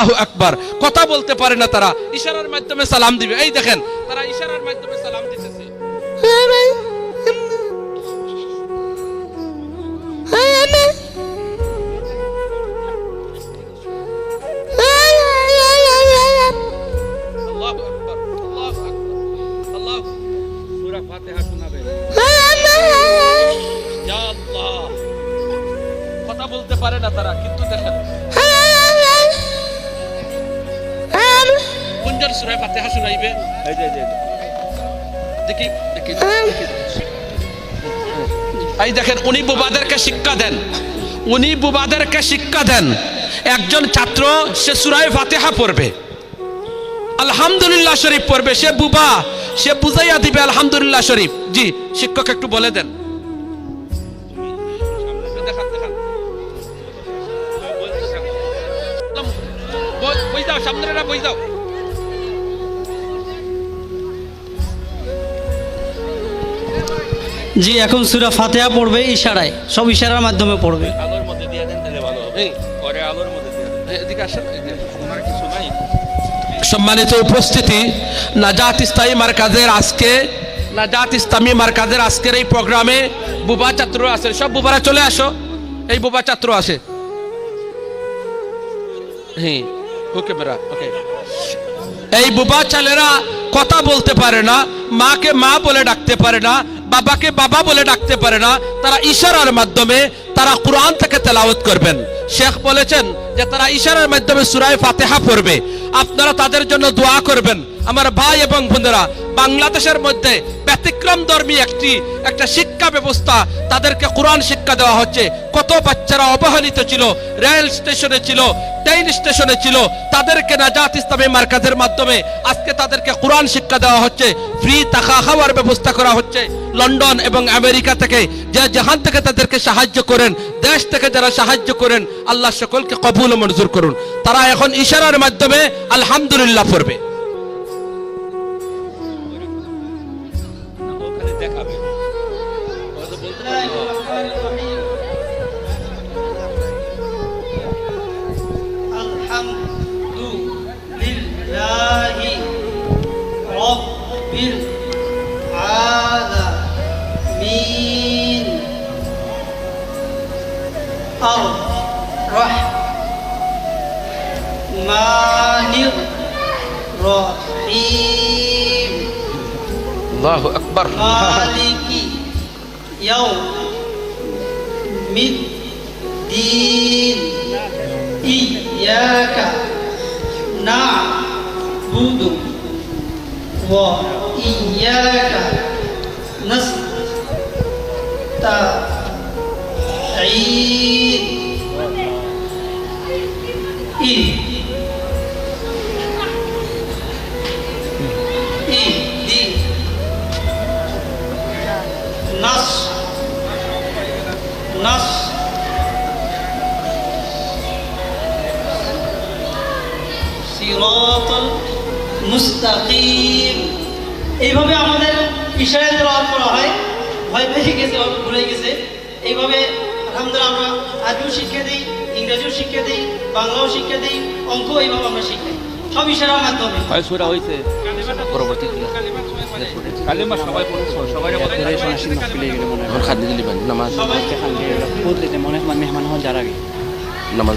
আল্লাহু আকবার। কথা বলতে পারে না তারা। ইশারার মাধ্যমে সালাম দিবে। এই দেখেন, তারা ইশারার মাধ্যমে সালাম দিতেছে। কথা বলতে পারে না তারা, কিন্তু দেখেন। কোনজন সূরা ফাতিহা শোনাইবে। দেখি দেখি। এই দেখেন উনি বুবাদেরকে শিক্ষা দেন। উনি বুবাদেরকে শিক্ষা দেন। একজন ছাত্র সে সুরায় ফাতিহা পড়বে। আলহামদুলিল্লাহ শরীফ পড়বে। সে বুবা সে বুঝাইয়া দিবে আলহামদুলিল্লাহ শরীফ। জি শিক্ষক একটু বলে দেন। বই দাও সামনে বই দাও। জি এখন সুরা ফাতেহা পড়বে ইশারায় সব ইশারার মাধ্যমে পড়বে। আলোর মধ্যে দিয়ে দেন তাহলে ভালো হবে। পরে আলোর মধ্যে দিয়ে দেন। এদিকে আসেন। এই কিছু নাই সম্মানিত উপস্থিতি নাজাত ইসলামী মার্কাজের আজকে নাজাত ইসলামী মার্কাজের আজকের এই প্রোগ্রামে বুবা ছাত্র আছে। সব বুবারা চলে আসো। এই বুবা ছাত্র আছে। হ্যাঁ ওকে বেরা ওকে এই বুবা ছেলেরা কথা বলতে পারে না মাকে মা বলে ডাকতে পারে না বাবাকে বাবা বলে ডাকতে পারে না। তারা ইশারার মাধ্যমে তারা কোরআন থেকে তেলাওয়াত করবেন। শেখ বলেছেন যে তারা ইশারার মাধ্যমে সুরায় ফাতেহা পড়বে। আপনারা তাদের জন্য দোয়া করবেন। আমার ভাই এবং বোনেরা, বাংলাদেশের মধ্যে ব্যতিক্রম ধর্মী একটি, একটা শিক্ষা ব্যবস্থা তাদেরকে কোরআন শিক্ষা দেওয়া হচ্ছে। কত বাচ্চারা অবহেলিত ছিল, রেল স্টেশনে ছিল, ট্রেন স্টেশনে ছিল, তাদেরকে নাজাত ইসলামী মার্কাজের মাধ্যমে আজকে তাদেরকে কোরআন শিক্ষা দেওয়া হচ্ছে। ফ্রি টাকা খাওয়ার ব্যবস্থা করা হচ্ছে। লন্ডন এবং আমেরিকা থেকে যে যেখান থেকে তাদেরকে সাহায্য করেন, দেশ থেকে যারা সাহায্য করেন, আল্লাহ সকলকে কবুল মঞ্জুর করুন। তারা এখন ইশারার মাধ্যমে আলহামদুলিল্লাহ পড়বে। আল্লাহু আকবার مالك يوم الدين إياك نعبد وإياك نستعين সিরাতাল মুস্তাকিম। এইভাবে আমাদের ইশারা তেলাওয়াত করা হয়। ভয় পেয়ে গেছে ভুলে গেছে। এইভাবে আলহামদুলিল্লাহ আমরা আজও শিক্ষা দিই ইংরেজিও শিক্ষা দিই বাংলাও শিক্ষা দিই অঙ্ক এইভাবে আমরা শিখাই। সব ইশারার মাধ্যমে। সুরা হয়েছে। পরবর্তী কালেমা নামাজ মেহমান হওয়ার যার আগে। নামাজ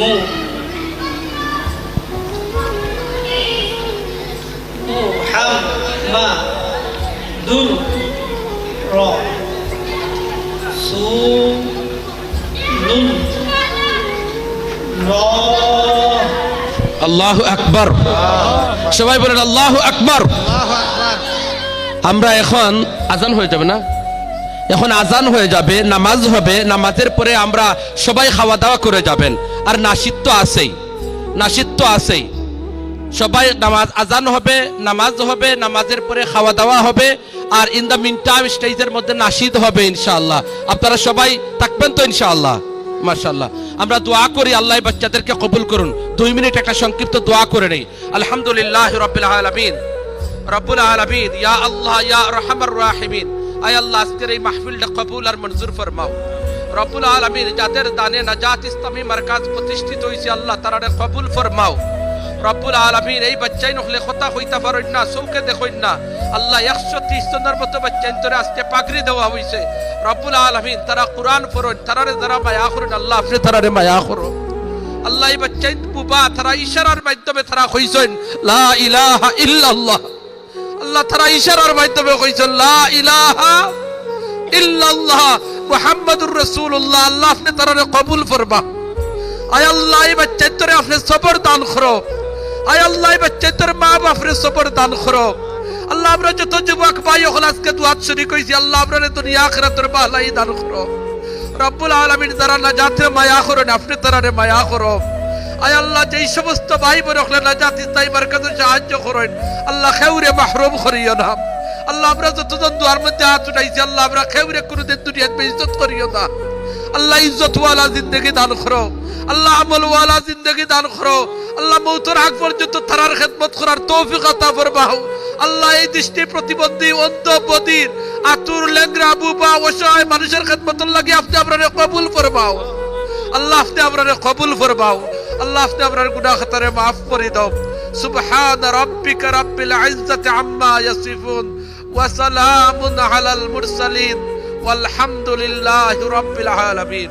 more. Muhammadur আল্লাহু আকবর। সবাই বলেন আমরা এখন আজান হয়ে যাবে না? এখন আজান হয়ে যাবে, নামাজ হবে, নামাজের পরে আমরা সবাই খাওয়া দাওয়া করে যাবেন। আর নাসিদ তো আছেই, নাসিদ তো আছেই। সবাই নামাজ, আজান হবে, নামাজ হবে, নামাজের পরে খাওয়া দাওয়া হবে, আর ইন দ্য মিন টাইম স্টেজের মধ্যে নাসিদ হবে ইনশাআল্লাহ। আপনারা সবাই থাকবেন তো ইনশাআল্লাহ, মাশাআল্লাহ। আমরা দোয়া করি আল্লাহ বাচ্চাদেরকে কবুল করুন। দুই মিনিট একটা সংক্ষিপ্ত দোয়া করে নেই। আলহামদুলিল্লাহ রবিল আলমিন। আলমিন, ইয়া আল্লাহ, ইয়া রহমার রাহিমিন। আয় আল্লাহ, আজকের এই মাহফিলটা কবুল আর মঞ্জুর ফরমাও। রব্বুল আলমিন যাদের দানে নাজাত ইসলামী মার্কাজ প্রতিষ্ঠিত হয়েছে আল্লাহ তারা কবুল ফরমাও। রব্বুল আলমিন, এই বাচ্চাই নহলে কথা হইতা পারেন না চৌকে দেখেন না। আল্লাহ একশো ত্রিশ জনের মতো বাচ্চা তোরে আজকে পাগড়ি দেওয়া হয়েছে রব্বুল আলমিন, তারা কোরআন পড়েন, তারারে যারা মায়া করেন, আল্লাহ আপনি তারারে মায়া করো আল্লাহ এই বাচ্চাই বুবা, তারা ইশারার মাধ্যমে তারা কইছেন, লা ইলাহা ইল্লাল্লাহ। আল্লাহ তারা ইশারার মাধ্যমে কইছেন, লা ইলাহা ইল্লাল্লাহ, মুহাম্মাদুর রাসূলুল্লাহ, আল্লাহ আপনি তারারে কবুল ফরমা। আয় আল্লাহ, এই বাচ্চা তোরে আপনি সবর দান করো। আয় আল্লাহ, এই বাচ্চা তোর মা বাপরে সবর দান করো। আল্লাহ, আমরা যত যুবক ভাই হল আজকে দুয়াত শুনি কইছি, আল্লাহ আমরা দুনিয়া আখিরাতের বাহলাই দান করো। রব্বুল আলামিন যারা না জাতে মায়া করেন, আপনি তারারে মায়া করো। আয় আল্লাহ, যেই সমস্ত ভাই বোন জাতি তাই মার্কাজে সাহায্য করেন, আল্লাহ খেউরে মাহরুম করিও না। আল্লাহ আমরা যতজন দুয়ার মধ্যে হাত উঠাইছি, আল্লাহ আমরা খেউরে কোনোদিন দুনিয়াত ইজ্জত করিও না। আল্লাহ ইজ্জত ওয়ালা জিন্দগি দান করো। আল্লাহ আমল ওয়ালা জিন্দগি দান করো। আল্লাহ মৌতর আগ পর্যন্ত তারার খেদমত করার তৌফিক আতা আল্লাহ এই দৃষ্টি প্রতিবন্ধী অন্ধ, বদির, আতুর লেংরা বুবা, অসহায় মানুষের খেদমত লাগে আপনি আপনারে কবুল ফরমাও। আল্লাহ আপনি আপনারে কবুল ফরমাও। আল্লাহ, আপনি আপনার গুনাহ খাতারে মাফ করে দাও। সুবহান রাব্বিকা রাব্বিল ইজ্জাতি আম্মা ইয়াসিফুন ওয়া সালামুন আলাল মুরসালিন। ওয়ালহামদুলিল্লাহি রাব্বিল আলামিন।